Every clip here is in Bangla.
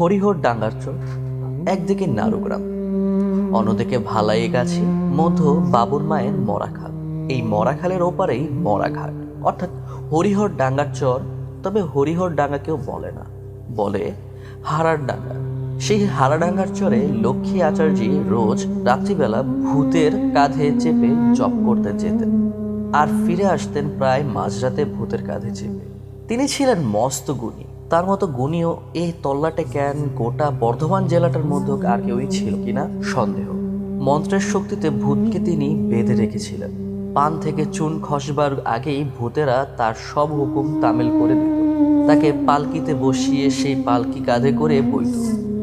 হরিহর ডাঙ্গার চর, একদিকে নারুগ্রাম অন্যদিকে ভালাই গাছি মধ্য বাবুর মায়ের মরাখাল এই মরাখালের ওপারেই মরাঘাট অর্থাৎ হরিহর ডাঙ্গার চর, তবে হরিহর ডাঙ্গা কেউ বলে না। বলে হারার ডাঙ্গা। সেই হারাডাঙ্গার চরে লক্ষ্মী আচার্যি রোজ রাত্রিবেলা ভূতের কাঁধে চেপে জপ করতে যেতেন আর ফিরে আসতেন প্রায় মাঝরাতে ভূতের কাঁধে চেপে। তিনি ছিলেন মস্ত গুণী। তার মতো গুণীয় এই তল্লাটে ক্যান গোটা বর্ধমান জেলাটার মধ্যে আর কেউই ছিল কিনা সন্দেহ। মন্ত্রের শক্তিতে ভূতকে তিনি বেঁধে রেখেছিলেন। পান থেকে চুন খসবার আগেই ভূতেরা তার সব হুকুম তামিল করে দিত তাকে পালকিতে বসিয়ে সেই পালকি কাঁধে করে বইত।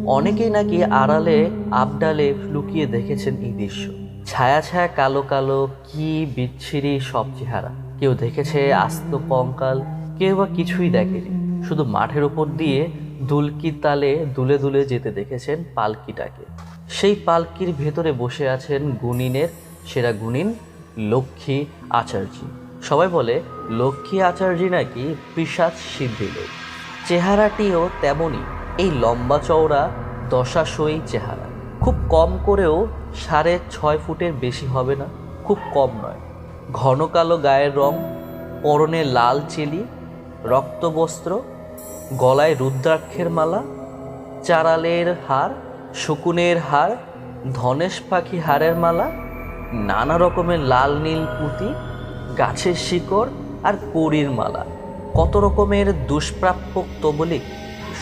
অনেকেই নাকি আড়ালে, আবডালে লুকিয়ে দেখেছেন এই দৃশ্য। ছায়া ছায়া কালো কালো, কি বিচ্ছিরি সব চেহারা। কেউ দেখেছে আস্ত কঙ্কাল, কেউ বা কিছুই দেখেনি। শুধু মাঠের উপর দিয়ে দুলকি তালে দুলে দুলে যেতে দেখেছেন পালকিটাকে। সেই পালকির ভেতরে বসে আছেন গুণিনের সেরা গুণিন লক্ষ্মী আচার্য। সবাই বলে, লক্ষ্মী আচার্য নাকি পিসাচ সিদ্ধি লোক। চেহারাটিও তেমনই, এই লম্বা চওড়া দশাশয়ী চেহারা। খুব কম করেও সাড়ে ছয় ফুটের বেশি হবে না, খুব কম নয়। ঘন কালো গায়ের রং, পরনে লাল চেলি, রক্তবস্ত্র গলায় রুদ্রাক্ষের মালা, চারালের হার, শকুনের হার, ধনেশ পাখি হারের মালা, নানা রকমের লাল নীল পুঁতি, গাছের শিকড় আর কড়ির মালা। কত রকমের দুষ্প্রাপ্য তবলিক।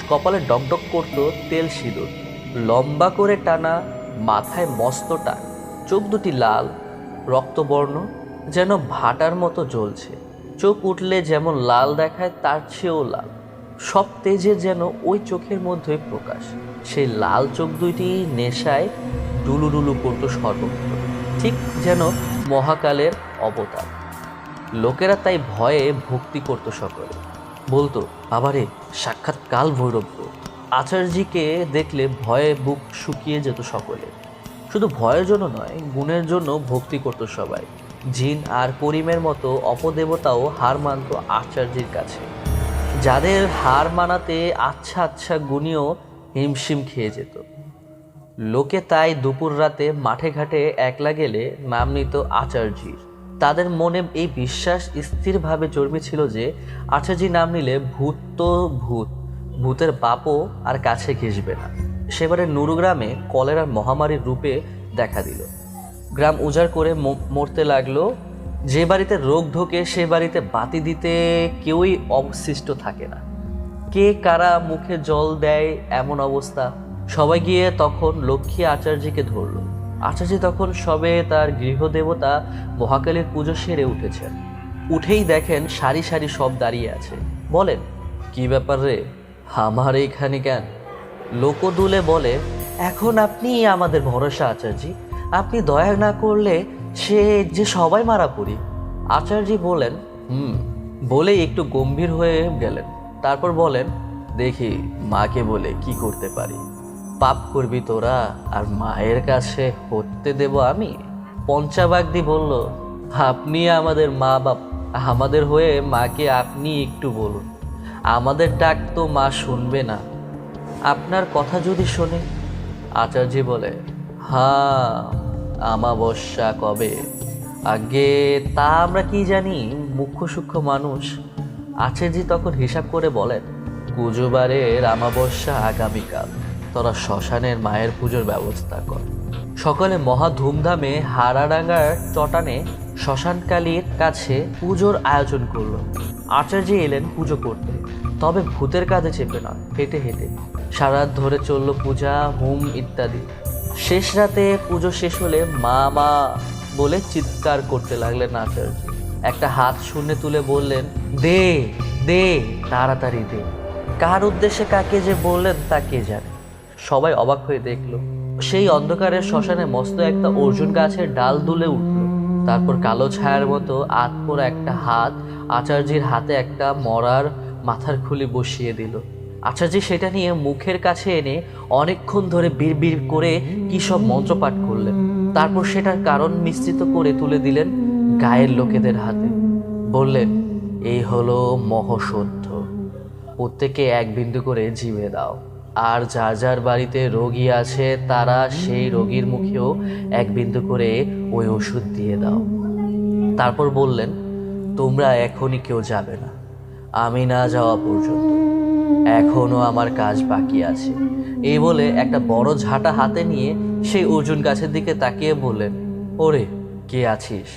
কপালে ডকডক করত তেল সিঁদুর লম্বা করে টানা মাথায় মস্ত টাক চোখ দুটি লাল, রক্তবর্ণ, যেন ভাটার মতো জ্বলছে। চোখ উঠলে যেমন লাল দেখায়, তার চেয়েও লাল। সব তেজের যেন ওই চোখের মধ্যে প্রকাশ। সেই লাল চোখ দুইটি নেশায় ডুলু ডুলু করতো সর্বত্র, ঠিক যেন মহাকালের অবতার। লোকেরা তাই ভয়ে ভক্তি করত সকলে। বলতো, বাবারে, সাক্ষাৎ কাল ভৈরব তো। আচার্যকে দেখলে ভয়ে বুক শুকিয়ে যেত সকলে। শুধু ভয়ের জন্য নয়, গুণের জন্য ভক্তি করত সবাই। জিন আর করিমের মতো অপদেবতাও হার মানত আচার্যের কাছে। যাদের হার মানাতে আচ্ছা আচ্ছা গুণীয় হিমশিম খেয়ে যেত। লোকে তাই দুপুর রাতে মাঠে ঘাটে একলা গেলে নাম নিত আচার্যির তাদের মনে এই বিশ্বাস স্থিরভাবে জন্মেছিল যে আচার্যি নাম নিলে ভূত তো ভূত, ভূতের বাপও আর কাছে ঘেসবে না। সেবারে নুরুগ্রামে কলেরার মহামারীর রূপে দেখা দিল। গ্রাম উজাড় করে মরতে লাগল যে বাড়িতে রোগ ঢোকে, সে বাড়িতে বাতি দিতে কেউই অবশিষ্ট থাকে না। কে কারা মুখে জল দেয় এমন অবস্থা? সবাই গিয়ে তখন লক্ষ্মী আচার্যকে ধরল। আচার্য তখন সবে তার গৃহদেবতা মহাকালীর পুজো সেরে উঠেছেন। উঠেই দেখেন সারি সারি সব দাঁড়িয়ে আছে। বলেন, কি ব্যাপার রে? আমার এইখানে কেন? লোকদুলে বলে, এখন আপনি আমাদের ভরসা, আচার্য। আপনি দয়া না করলে সে যে সবাই মারা পড়ি আচার্যি বলেন, হুম বলে একটু গম্ভীর হয়ে গেলেন। তারপর বলেন, দেখি, মাকে বলে কি করতে পারি? পাপ করবি তোরা আর মায়ের কাছে হতে দেব আমি? পঞ্চাবাগদি বলল, আপনি আমাদের মা বাপ, আমাদের হয়ে মাকে আপনি একটু বলুন। আমাদের ডাক তো মা শুনবে না। আপনার কথা যদি শোনে। আচার্যি বলে হ্যাঁ আমাবস্যা কবে? আগে তা আমরা কি জানি? মুখ্য সূক্ষ্ম মানুষ আচার্য তখন হিসাব করে বলেন পুজোবারের আমাবস্যা আগামীকাল। তোরা শ্মশানের মায়ের পুজোর ব্যবস্থা কর। সকলে মহা ধুমধামে হারাডাঙ্গার চটানে শ্মশানকালীর কাছে পুজোর আয়োজন করল। আচার্য এলেন পুজো করতে। তবে ভূতের কাঁধে চেপে না হেঁটে হেঁটে। সারা ধরে চলল পূজা, হোম ইত্যাদি। শেষ রাতে পুজো শেষ হলে মা মা বলে চিৎকার করতে লাগলেন আচার্য একটা হাত শূন্যে তুলে বললেন, দে দে, তাড়াতাড়ি দে। কার উদ্দেশ্যে কাকে যে বললেন তা কে জানে? সবাই অবাক হয়ে দেখল, সেই অন্ধকারের শ্মশানে মস্ত একটা অর্জুন গাছের ডাল দুলে উঠল। তারপর কালো ছায়ার মতো আতপোড়া একটা হাত আচার্যের হাতে একটা মরার মাথার খুলি বসিয়ে দিল। আচার্য সেটা নিয়ে মুখের কাছে এনে অনেকক্ষণ ধরে বিড়বিড় করে কি সব মন্ত্রপাঠ করলেন? তারপর সেটার কারণ মিশ্রিত করে তুলে দিলেন গায়ের লোকেদের হাতে। বললেন, এই হলো মহসত্য প্রত্যেকে এক বিন্দু করে জিভে দাও। আর যার যার বাড়িতে রোগী আছে, তারা সেই রোগীর মুখেও এক বিন্দু করে ওই ওষুধ দিয়ে দাও। তারপর বললেন, তোমরা এখনই কেউ যাবে না। আমি না যাওয়া পর্যন্ত। এখনও আমার কাজ বাকি আছে। এই বলে একটা বড় ঝাঁটা হাতে নিয়ে সেই অর্জুন গাছের দিকে তাকিয়ে বললেন, ওরে, কে আছিস?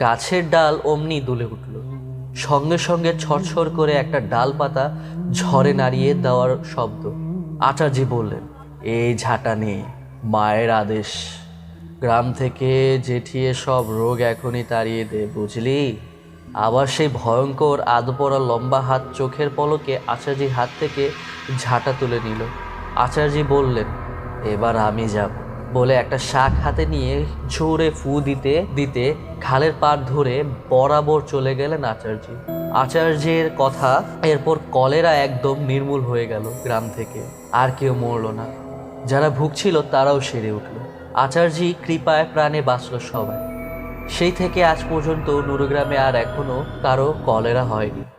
গাছের ডাল অমনি দুলে উঠল। সঙ্গে সঙ্গে ছড়ছড় করে একটা ডাল পাতা ঝড়ে নাড়িয়ে দেওয়ার শব্দ। আচার্যি বললেন, এই ঝাঁটা নিয়ে মায়ের আদেশ। গ্রাম থেকে জেঠিয়ে সব রোগ এখনই তাড়িয়ে দে, বুঝলি? আবার সেই ভয়ঙ্কর আদপড়া লম্বা হাত চোখের পলকে আচার্যির হাত থেকে ঝাঁটা তুলে নিল। আচার্যি বললেন, এবার আমি যাব। বলে একটা শাক হাতে নিয়ে জোরে ফু দিতে দিতে খালের পাড় ধরে বরাবর চলে গেলেন আচার্য। আচার্যের কথা এরপর কলেরা একদম নির্মূল হয়ে গেল গ্রাম থেকে। আর কেউ মরল না। যারা ভুগছিল তারাও সেরে উঠল। আচার্যি কৃপায় প্রাণে বাঁচল সবাই। সেই থেকে আজ পর্যন্ত নুরগ্রামে আর এখনও কারও কলেরা হয়নি।